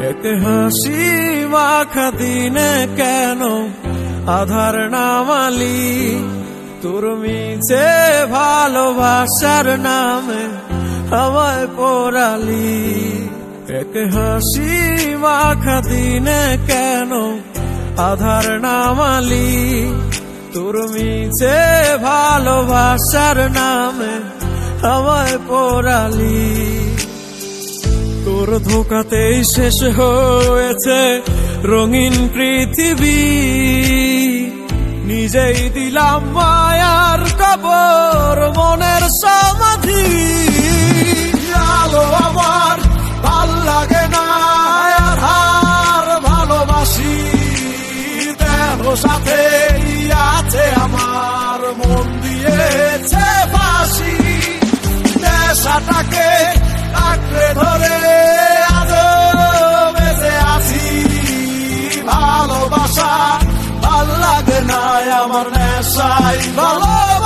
এক হাসি মাখা দিনে কেন আধার নামালি তোর মিছে ভালোবাসার নামে আমায় পড়ালি এক হাসি মাখা দিনে কেন আধার নামালি তোর মিছে ভালোবাসার নামে আমায় পড়ালি তোর ধোকাতেই শেষ হয়েছে রঙিন পৃথিবী। নিজেই দিলাম মায়ার কবর, মনের সমাধি। আলো আমার, ভালো লাগে না, আর ভালোবাসি। দেহ সাথে আছে আমার, মন দিয়েছে ফাঁসি নেশাটাকে আঁকড়ে ধরে ভালোবাসা ভালো লাগে না আমার নেশাই ভালো